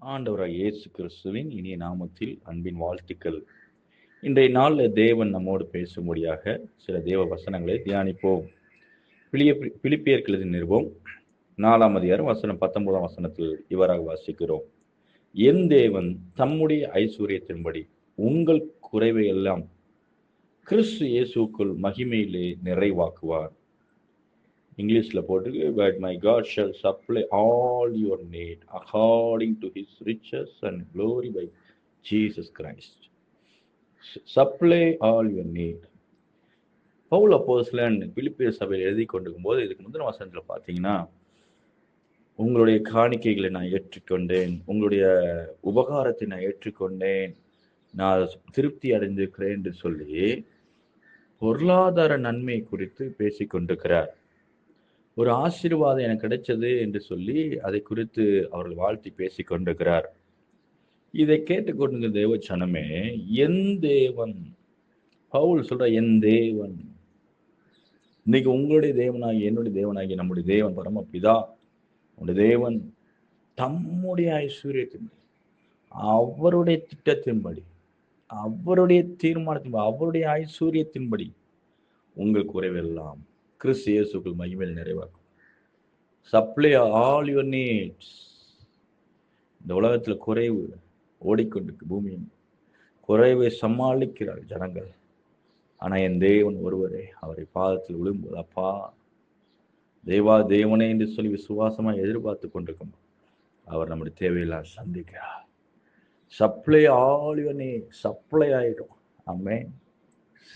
ஆண்டவராக இயேசு கிறிஸ்துவின் இனிய நாமத்தில் அன்பின் வாழ்த்துக்கள். இன்றைய நாளில் தேவன் நம்மோடு பேசும்படியாக சில தேவ வசனங்களை தியானிப்போம். பிளிய பிலிப்பியர்களது நிறுவோம் நாலாம் அதிகாரம் வசனம் பத்தொன்பதாம் வசனத்தில் இவராக வாசிக்கிறோம். என் தேவன் தம்முடைய ஐஸ்வர்யத்தின்படி உங்கள் குறைவை எல்லாம் கிறிஸ்து இயேசுக்குள் மகிமையிலே நிறைவாக்குவார். இங்கிலீஷில் போட்டு but my God shall supply all your need according to his riches and glory by Jesus Christ supply all your need Paul அப்போஸ்லன் பிலிப்பிய சபையில் எழுதி கொண்டிருக்கும் போது இதுக்கு முந்தின வசனத்தில் பார்த்தீங்கன்னா உங்களுடைய காணிக்கைகளை நான் ஏற்றுக்கொண்டேன் உங்களுடைய உபகாரத்தை நான் ஏற்றுக்கொண்டேன் நான் திருப்தி அடைந்திருக்கிறேன் என்று சொல்லி பொருளாதார நன்மை குறித்து பேசிக்கொண்டிருக்கிறார். ஒரு ஆசீர்வாதம் எனக்கு கிடைச்சது என்று சொல்லி அதை குறித்து அவர்கள் வாழ்த்தி பேசி கொண்டிருக்கிறார். இதை கேட்டுக்கொண்டிருந்த தேவ சனமே என் தேவன் பவுல் சொல்ற என் தேவன். இன்னைக்கு உங்களுடைய தேவனாகி என்னுடைய தேவனாகி நம்முடைய தேவன் பரமபிதா உங்களுடைய தேவன் தம்முடைய ஐஸ்வர்யத்தின்படி அவருடைய திட்டத்தின்படி அவருடைய தீர்மானத்தின்படி அவருடைய ஐஸ்வர்யத்தின்படி உங்கள் குறைவெல்லாம் கிறிஸ்து இயேசுக்குள் மகிமையில் நிறைவாக்கும். சப்ளை ஆல் யுவர் நீட்ஸ் இந்த உலகத்தில் குறைவு ஓடிக்கொண்டிருக்கு பூமியின். குறைவை சமாளிக்கிறார் ஜனங்கள். ஆனால் என் தேவன் ஒருவரே அவரை பாதத்தில் விழும்போது அப்பா தேவா தேவனே என்று சொல்லி விசுவாசமாக எதிர்பார்த்து கொண்டிருக்கும். அவர் நம்முடைய தேவையெல்லாம் சந்திக்கிறார். Supply all your need supply ஆயிடும். அம்மேன்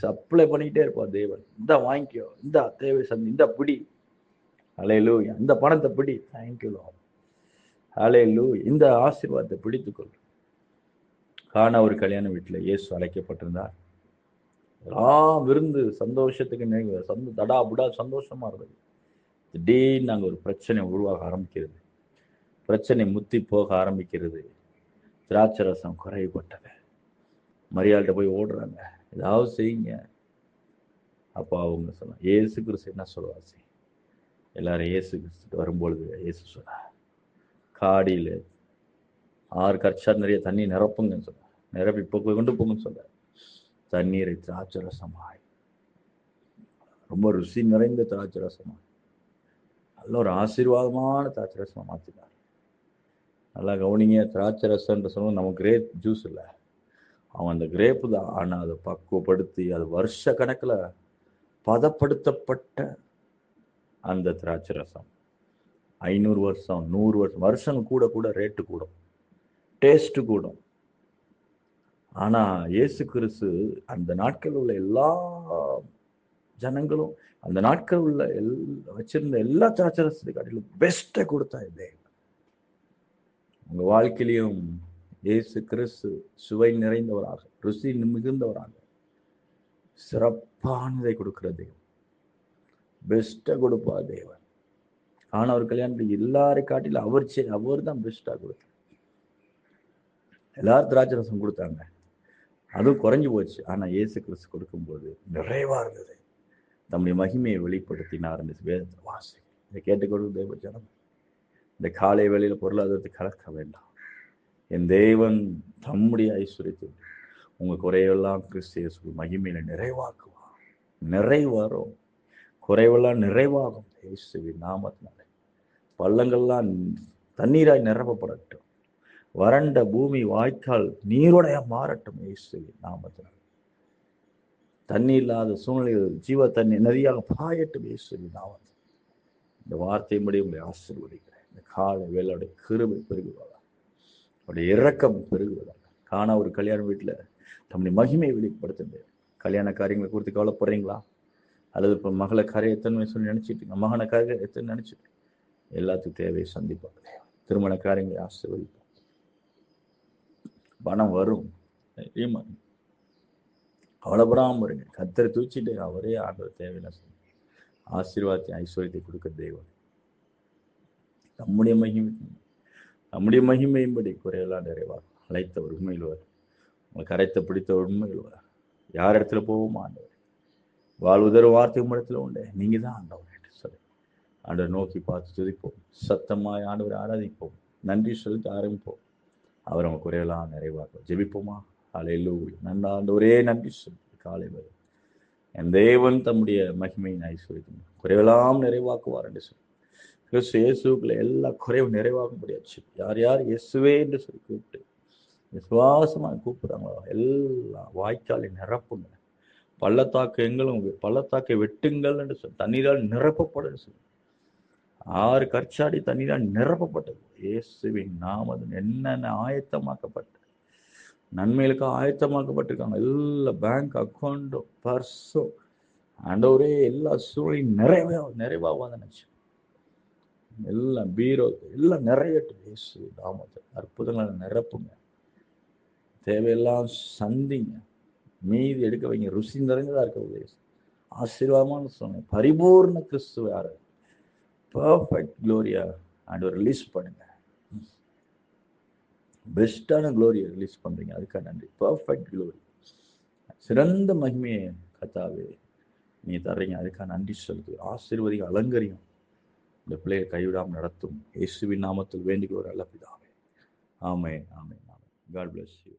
சப்ளை பண்ணிக்கிட்டே இருப்பார் தேவன். இந்த வாங்கிக்கோ இந்த தேவை சந்தி இந்த பிடி. அலையலு இந்த பணத்தை பிடி. தேங்க்யூ லோ அலையலு இந்த ஆசீர்வாதத்தை பிடித்துக்கொள். காண ஒரு கல்யாண வீட்டில் இயேசு அழைக்கப்பட்டிருந்தார். எல்லாம் விருந்து சந்தோஷத்துக்கு சந்த தடா புடா சந்தோஷமா இருந்தது. திடீர்னு நாங்கள் ஒரு பிரச்சனை உருவாக ஆரம்பிக்கிறது. பிரச்சனை முத்தி போக ஆரம்பிக்கிறது. திராட்சை ரசம் குறைவுபட்டது மரியாள்கிட்ட போய் ஓடுறாங்க. ஏதாவது செய்யுங்க. அப்போ அவங்க சொன்னாங்க ஏசு கிறிஸ்து என்ன சொல்லுவாசி எல்லாரும் ஏசு கிறிஸ்து வரும்பொழுது ஏசு சொன்னா காடியில் ஆறு கற்சா நிறைய தண்ணி நிரப்புங்கன்னு சொன்னார். நிரப்பி இப்போ கொண்டு போங்கன்னு சொன்னார். தண்ணீரை திராட்சை ரசமாய் ரொம்ப ருசி நிறைந்த திராட்சை ரசமாய் நல்ல ஒரு ஆசீர்வாதமான திராட்சை ரசமாக மாற்றினார் நல்லா கவனிங்க திராட்சை ரசம்ன்ற சொன்னால் நமக்கு கிரேப் ஜூஸ் இல்லை. அவன் அந்த கிரேப்பு தான் ஆனால் அதை பக்குவப்படுத்தி அது வருஷ கணக்கில் பதப்படுத்தப்பட்ட அந்த திராட்சை ரசம். ஐநூறு வருஷம் நூறு வருஷம் வருஷம் கூட கூட ரேட்டு கூடும். டேஸ்ட்டு கூடும். ஆனால் இயேசு கிறிஸ்து அந்த நாட்களில் உள்ள எல்லா ஜனங்களும் அந்த நாட்கள் உள்ள எல் வச்சிருந்த எல்லா திராட்சை ரசத்துக்கு அடியிலும் பெஸ்ட்டை கொடுத்தா இல்லை உங்கள் வாழ்க்கையிலையும் இயேசு கிறிஸ்து சுவை நிறைந்தவராக ருசி மிகுந்தவராக. சிறப்பானதை கொடுக்கிற தெய்வம் பெஸ்ட்டை கொடுப்பா தேவன். ஆனால் அவர் கல்யாணத்தில் எல்லாரை காட்டிலும் அவர் அவர் தான் பெஸ்ட்டாக கொடுத்தார் எல்லாரும் திராட்சை ரசம் கொடுத்தாங்க. அதுவும் குறைஞ்சி போச்சு. ஆனால் இயேசு கிறிஸ்து கொடுக்கும்போது நிறைவாக இருந்தது. தம்முடைய மகிமையை வெளிப்படுத்தினார் இந்த வேதத்தை வாசி இதை கேட்டுக்கொண்டு தேவ ஜனம். இந்த காலை வேளையில் பொருளாதாரத்தை கலக்க வேண்டாம். என் தேவன் தம்முடைய ஐஸ்வர்யத்தில் உங்கள் குறைவெல்லாம் கிறிஸ்திய மகிமையில நிறைவாக்குவான் நிறைவரும் குறைவெல்லாம் நிறைவாகும். இயேசுவின் நாமத்தினாலே. பள்ளங்கள்லாம் தண்ணீராய் நிரப்பப்படட்டும். வறண்ட பூமி வாய்க்கால் நீரோடைய மாறட்டும் இயேசுவின் நாமத்தினாலே. தண்ணி இல்லாத சூழ்நிலையில் ஜீவ தண்ணி நதியாக பாயட்டும் இயேசுவின் நாமத்தில் இந்த வார்த்தையின்படி உங்களை ஆசீர்வதிக்கிறேன். இந்த காலை வேலோட கிருபை பெருகுவார் அவருடைய இறக்கம் பெருகுவதாக காண ஒரு கல்யாண வீட்டில் தம்முடைய மகிமையை வெளிப்படுத்துங்க கல்யாண காரியங்களை குறித்து கவலைப்படுறீங்களா? அல்லது இப்போ மகளை காரியம் எத்தனை சொல்லி நினச்சிட்டு மகனை காரியம் எத்தனை நினச்சிட்டு எல்லாத்துக்கும் தேவையை சந்திப்பாங்க திருமண காரியங்களை ஆசீர்வதிப்போம். பணம் வரும். கவலைப்படாமல் இருங்க. கத்தரை தூச்சிட்டு அவரே ஆண்டவர் தேவையில்லை. ஆசீர்வாதத்தை ஐஸ்வர்யத்தை கொடுக்க தெய்வம் நம்முடைய மகிமை நம்முடைய மகிமையின்படி குறையெல்லாம் நிறைவார் அழைத்தவர் உண்மையில்வர் உங்களை கரைத்த பிடித்த உண்மையில்வர் யார் இடத்துல போவோம் ஆண்டவர். வாழ்வுதர் வார்த்தை இடத்துல உண்டு. நீங்கள் தான் ஆண்டவர் என்று சொல்லி ஆண்டவர் நோக்கி பார்த்து துதிப்போம். சத்தமாய் ஆண்டவர் ஆராதிப்போம். நன்றி சொல்லிட்டு ஆரம்பிப்போம். அவர் அவங்க குறையெல்லாம் நிறைவாக்கும் ஜெபிப்போமா? அலையிலு நன்றா அந்த ஒரே நன்றி சொல்லி காலை வரும் என் தேவன் தம்முடைய மகிமையின் ஐஸ்வர்யம் குறைவெல்லாம் நிறைவாக்குவார் என்று சொல்லி. கிறிஸ்து இயேசுக்குள்ள எல்லா குறைவும் நிறைவாக முடியாச்சு. யார் யார்? இயேசுவே என்று சொல்லி கூப்பிட்டு விசுவாசமாக கூப்பிடுறாங்களோ எல்லாம் வாய்க்காலை நிரப்புங்க. பள்ளத்தாக்கு எங்களும் பள்ளத்தாக்கை வெட்டுங்கள் என்று சொல்லி தண்ணீரால் நிரப்பப்படும் சொல்லி. ஆறு கற்சாடி தண்ணீரால் நிரப்பப்பட்டது. இயேசுவின் நாமதன் என்னென்ன ஆயத்தமாக்கப்பட்ட நன்மைகளுக்கு ஆயத்தமாக்கப்பட்டிருக்காங்க. எல்லா பேங்க் அக்கௌண்ட்டும் பர்ஸும் ஆண்டவரே எல்லா சூழலையும் நிறைவே நிறைவாக வந்துச்சு எல்லாம் பீரோ எல்லாம் நிறையட்டும் இயேசு நாமத்தை அற்புதங்களை நிரப்புங்க. தேவையெல்லாம் சந்திங்க. மீதி எடுக்க வைங்க. ருசி நிறைந்ததாக இருக்க உதவி ஆசீர்வாதமானு சொன்னேன் பரிபூர்ண கிறிஸ்துவ யாரு? பர்ஃபெக்ட் க்ளோரியா ஆண்டு ரிலீஸ் பண்ணுங்க. பெஸ்டான க்ளோரியை ரிலீஸ் பண்ணுறீங்க அதுக்காக நன்றி. பர்ஃபெக்ட் க்ளோரி சிறந்த மகிமையை கத்தாவே நீ தர்றீங்க. அதுக்காக நன்றி சொல்லுது. ஆசீர்வதிக அலங்கரியம். இந்த பிள்ளையை கைவிடாமல் நடத்தும். இயேசுவின் நாமத்தில் வேண்டிக் ஒரு நல்ல பிதாவே. ஆமே ஆமே ஆமே காட் பிளஸ் யூ